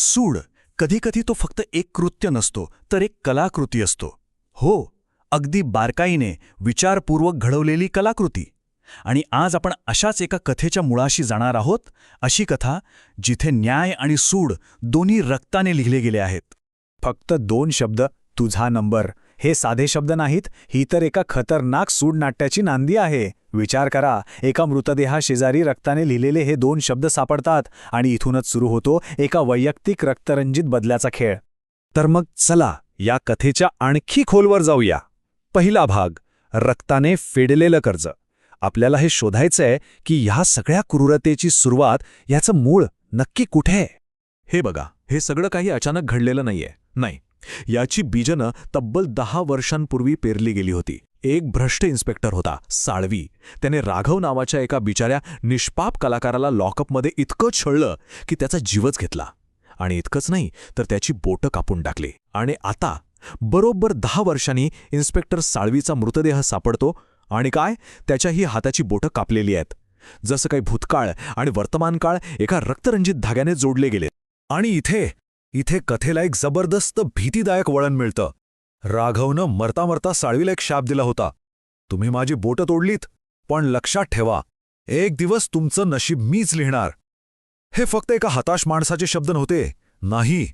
सूड कधीकधी तो फक्त एक कृत्य नसतो तर एक कलाकृती असतो. हो अगदी बारकाईने विचारपूर्वक घडवलेली कलाकृती. आणि आज आपण अशाच एका कथेच्या मुळाशी जाणार आहोत अशी कथा जिथे न्याय आणि सूड दोन्ही रक्ताने लिहिले गेले आहेत. फक्त दोन शब्द तुझा नंबर. हे साधे शब्द नाहीत ही तर एका खतरनाक सूडनाट्याची नांदी आहे. विचार करा. एका मृतदेहाशेजारी रक्ताने लिहिलेले हे दोन शब्द सापडतात आणि इथूनच सुरू होतो एका वैयक्तिक रक्तरंजित बदल्याचा खेळ. तर मग चला या कथेच्या आणखी खोलवर जाऊया. पहिला भाग रक्ताने फेडलेलं कर्ज. आपल्याला हे शोधायचंय की ह्या सगळ्या क्रूरतेची सुरुवात याचं मूळ नक्की कुठे हे बघा हे सगळं काही अचानक घडलेलं नाहीये. नाही याची बीजनं तब्बल दहा वर्षांपूर्वी पेरली गेली होती. एक भ्रष्ट इन्स्पेक्टर होता साळवी. त्याने राघव नावाच्या एका बिचाऱ्या निष्पाप कलाकाराला लॉकअपमध्ये इतकं छळलं की त्याचा जीवच घेतला. आणि इतकंच नाही तर त्याची बोटं कापून टाकली. आणि आता बरोबर दहा वर्षांनी इन्स्पेक्टर साळवीचा मृतदेह सापडतो आणि काय त्याच्याही हाताची बोटं कापलेली आहेत. जसं काही भूतकाळ आणि वर्तमानकाळ एका रक्तरंजित धाग्याने जोडले गेले आणि इथे इथे कथेला एक जबरदस्त भीतीदायक वळण मिळतं. राघवनं मरता मरता साळवीला एक शाप दिला होता. तुम्ही माझी बोटं तोडलीत पण लक्षात ठेवा एक दिवस तुमचं नशीब मीच लिहिणार. हे फक्त एका हताश माणसाचे शब्द नव्हते नाही.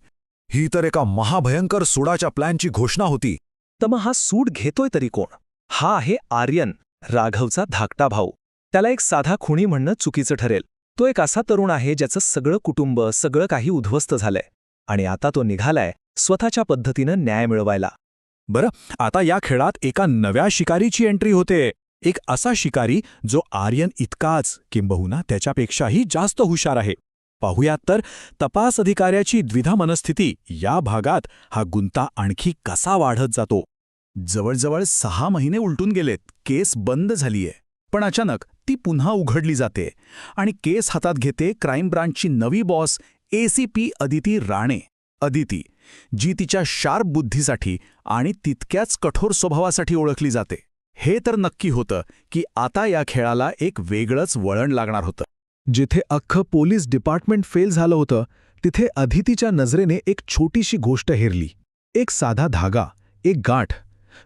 ही तर एका महाभयंकर सुडाच्या प्लॅनची घोषणा होती. तर मग हा सूड घेतोय तरी कोण? हा आहे आर्यन राघवचा धाकटा भाऊ. त्याला एक साधा खुणी म्हणणं चुकीचं ठरेल. तो एक असा तरुण आहे ज्याचं सगळं कुटुंब सगळं काही उद्ध्वस्त झालंय. आणि आता तो निघालाय स्वतःच्या पद्धतीनं न्याय मिळवायला. बरं आता या खेळात एका नव्या शिकारीची एंट्री होते. एक असा शिकारी जो आर्यन इतकाच किंबहुना त्याच्यापेक्षाही जास्त हुशार आहे. पाहूयात तर तपास अधिकाऱ्याची द्विधा मनस्थिती या भागात हा गुंता आणखी कसा वाढत जातो? जवळजवळ सहा महिने उलटून गेलेत केस बंद झालीये. पण अचानक ती पुन्हा उघडली जाते आणि केस हातात घेते क्राईम ब्रांचची नवी बॉस एसीपी अदिती राणे. अदिती जी तिच्या शार्प बुद्धीसाठी आणि तितक्याच कठोर स्वभावासाठी ओळखली जाते. हे तर नक्की होतं की आता या खेळाला एक वेगळंच वळण लागणार होतं. जिथे अख्खं पोलीस डिपार्टमेंट फेल झालं होतं तिथे अदितीच्या नजरेने एक छोटीशी गोष्ट हेरली. एक साधा धागा एक गाठ.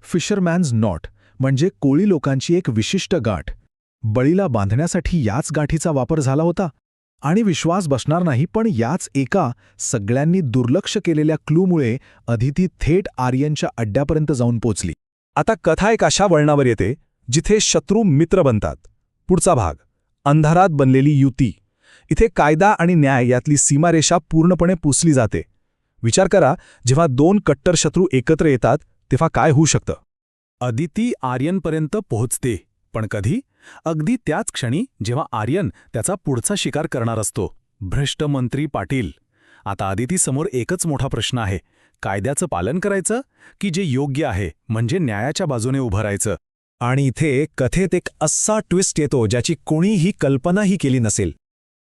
फिशरमॅन्स नॉट म्हणजे कोळी लोकांची एक विशिष्ट गाठ. बळीला बांधण्यासाठी याच गाठीचा वापर झाला होता? आणि विश्वास बसणार नाही पण याच एका सगळ्यांनी दुर्लक्ष केलेल्या क्लूमुळे अदिती थेट आर्यनच्या अड्ड्यापर्यंत जाऊन पोचली. आता कथा एक अशा वळणावर येते जिथे शत्रू मित्र बनतात. पुढचा भाग अंधारात बनलेली युती. इथे कायदा आणि न्याय यातली सीमारेषा पूर्णपणे पुसली जाते. विचार करा जेव्हा दोन कट्टर शत्रू एकत्र येतात तेव्हा काय होऊ शकतं? अदिती आर्यनपर्यंत पोहोचते. पण कधी? अगदी त्याच क्षणी जेव्हा आर्यन त्याचा पुढचा शिकार करणार असतो. भ्रष्ट मंत्री पाटील. आता आदितीसमोर एकच मोठा प्रश्न आहे. कायद्याचं पालन करायचं की जे योग्य आहे म्हणजे न्यायाच्या बाजूने उभं राहायचं? आणि इथे कथेत एक असा ट्विस्ट येतो ज्याची कोणीही कल्पनाही केली नसेल.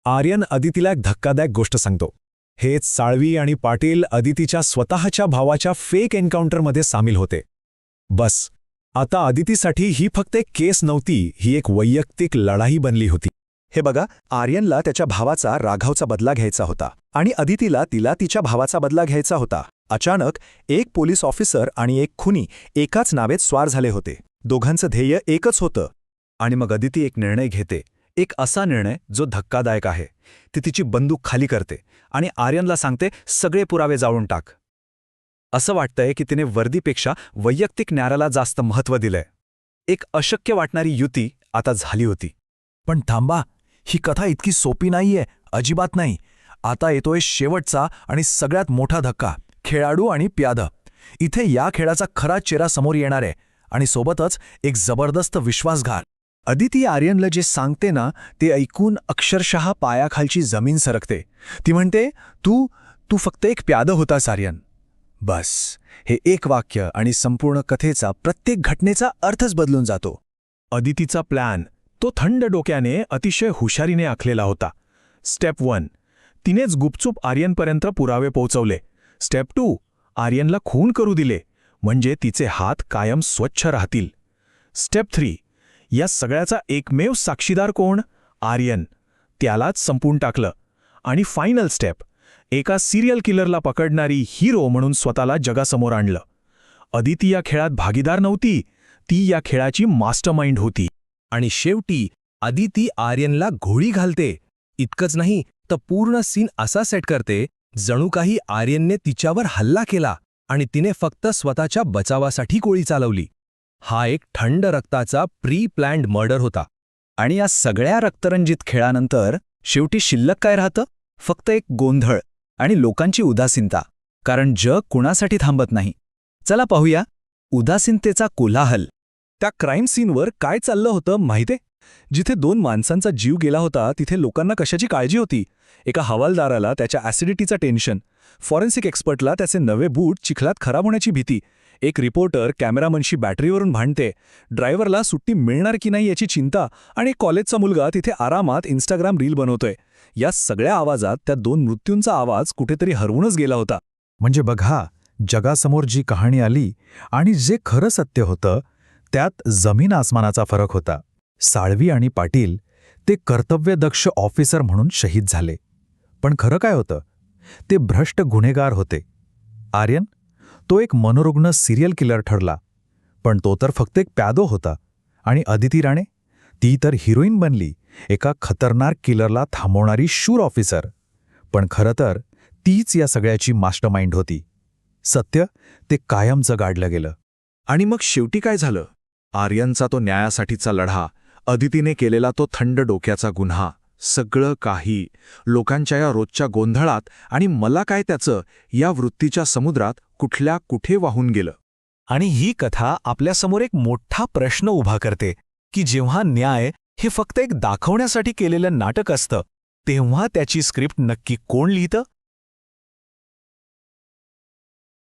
आर्यन अदितीला एक धक्कादायक गोष्ट सांगतो. हेच साळवी आणि पाटील अदितीच्या स्वतःच्या भावाच्या फेक एन्काउंटरमध्ये सामील होते. बस आता आदितीसाठी ही फक्त एक केस नव्हती ही एक वैयक्तिक लढाई बनली होती. हे बघा आर्यनला त्याच्या भावाचा राघावचा बदला घ्यायचा होता आणि अदितीला तिला तिच्या भावाचा बदला घ्यायचा होता. अचानक एक पोलीस ऑफिसर आणि एक खुनी एकाच नावेत स्वार झाले होते. दोघांचं ध्येय एकच होतं. आणि मग अदिती एक निर्णय घेते. एक असा निर्णय जो धक्कादायक आहे. ती तिची बंदूक खाली करते आणि आर्यनला सांगते सगळे पुरावे जाळून टाक. असं वाटतंय की तिने वर्दीपेक्षा वैयक्तिक न्यायाला जास्त महत्त्व दिलंय. एक अशक्य वाटणारी युती आता झाली होती. पण थांबा ही कथा इतकी सोपी नाहीये अजिबात नाही. आता येतोय शेवटचा आणि सगळ्यात मोठा धक्का खेळाडू आणि प्याद. इथे या खेळाचा खरा चेहरा समोर येणार आहे आणि सोबतच एक जबरदस्त विश्वासघात. अदिती आर्यनला जे सांगते ना ते ऐकून अक्षरशः पायाखालची जमीन सरकते. ती म्हणते तू तू फक्त एक प्याद होतास आर्यन. बस. हे एक वाक्य आणि संपूर्ण कथेचा प्रत्येक घटनेचा अर्थच बदलून जातो. अदितीचा प्लॅन तो थंड डोक्याने अतिशय हुशारीने आखलेला होता. स्टेप वन तिनेच गुपचूप आर्यनपर्यंत पुरावे पोहोचवले. स्टेप टू आर्यनला खून करू दिले. म्हणजे तिचे हात कायम स्वच्छ राहतील. स्टेप थ्री या सगळ्याचा एकमेव साक्षीदार कोण? आर्यन. त्यालाच संपून टाकलं. आणि फायनल स्टेप एका सिरियल किलरला पकडणारी हिरो म्हणून स्वतःला जगासमोर आणलं. अदिती या खेळात भागीदार नव्हती ती या खेळाची मास्टरमाइंड होती. आणि शेवटी आदिती आर्यनला घोळी घालते. इतकंच नाही तर पूर्ण सीन असा सेट करते जणू काही आर्यनने तिच्यावर हल्ला केला आणि तिने फक्त स्वतःच्या बचावासाठी गोळी चालवली. हा एक थंड रक्ताचा प्री प्लॅन्ड मर्डर होता. आणि या सगळ्या रक्तरंजित खेळानंतर शेवटी शिल्लक काय राहतं? फक्त एक गोंधळ. आणि लोकांची उदासीनता कारण जग कुणासाठी थांबत नाही. चला पाहूया उदासीनतेचा कोलाहल. त्या क्राईम सीनवर काय चाललं होतं माहिते? जिथे दोन माणसांचा जीव गेला होता तिथे लोकांना कशाची काळजी होती? एका हवालदाराला त्याच्या ॲसिडिटीचं टेन्शन फॉरेन्सिक एक्सपर्टला त्याचे नवे बूट चिखलात खराब होण्याची भीती एक रिपोर्टर कॅमेरामनशी बॅटरीवरून भांडते. ड्रायव्हरला सुट्टी मिळणार की नाही याची चिंता आणि कॉलेजचा मुलगा तिथे आरामात इंस्टाग्राम रील बनवतोय. या सगळ्या आवाजात त्या दोन मृत्यूंचा आवाज कुठेतरी हरवूनच गेला होता. म्हणजे बघा जगासमोर जी कहाणी आली आणि जे खरं सत्य होतं त्यात जमीन आसमानाचा फरक होता. साळवी आणि पाटील ते कर्तव्यदक्ष ऑफिसर म्हणून शहीद झाले. पण खरं काय होतं? ते भ्रष्ट गुन्हेगार होते. आर्यन तो एक मनोरुग्ण सिरियल किलर ठरला. पण तो तर फक्त एक प्यादो होता. आणि अदिती राणे? ती तर हिरोईन बनली. एका खतरनाक किलरला थांबवणारी शूर ऑफिसर पण खरं तर तीच या सगळ्याची मास्टरमाइंड होती. सत्य ते कायमचं गाडलं गेलं. आणि मग शेवटी काय झालं? आर्यनचा तो न्यायासाठीचा लढा अदितीने केलेला तो थंड डोक्याचा गुन्हा सगळं काही लोकांच्या या रोजच्या गोंधळात आणि मला काय त्याचं या वृत्तीच्या समुद्रात कुठल्या कुठे वाहून गेलं? आणि ही कथा आपल्यासमोर एक मोठा प्रश्न उभा करते की जेव्हा न्याय हे फक्त एक दाखवण्यासाठी केलेलं नाटक असतं तेव्हा त्याची स्क्रिप्ट नक्की कोण लिहितं?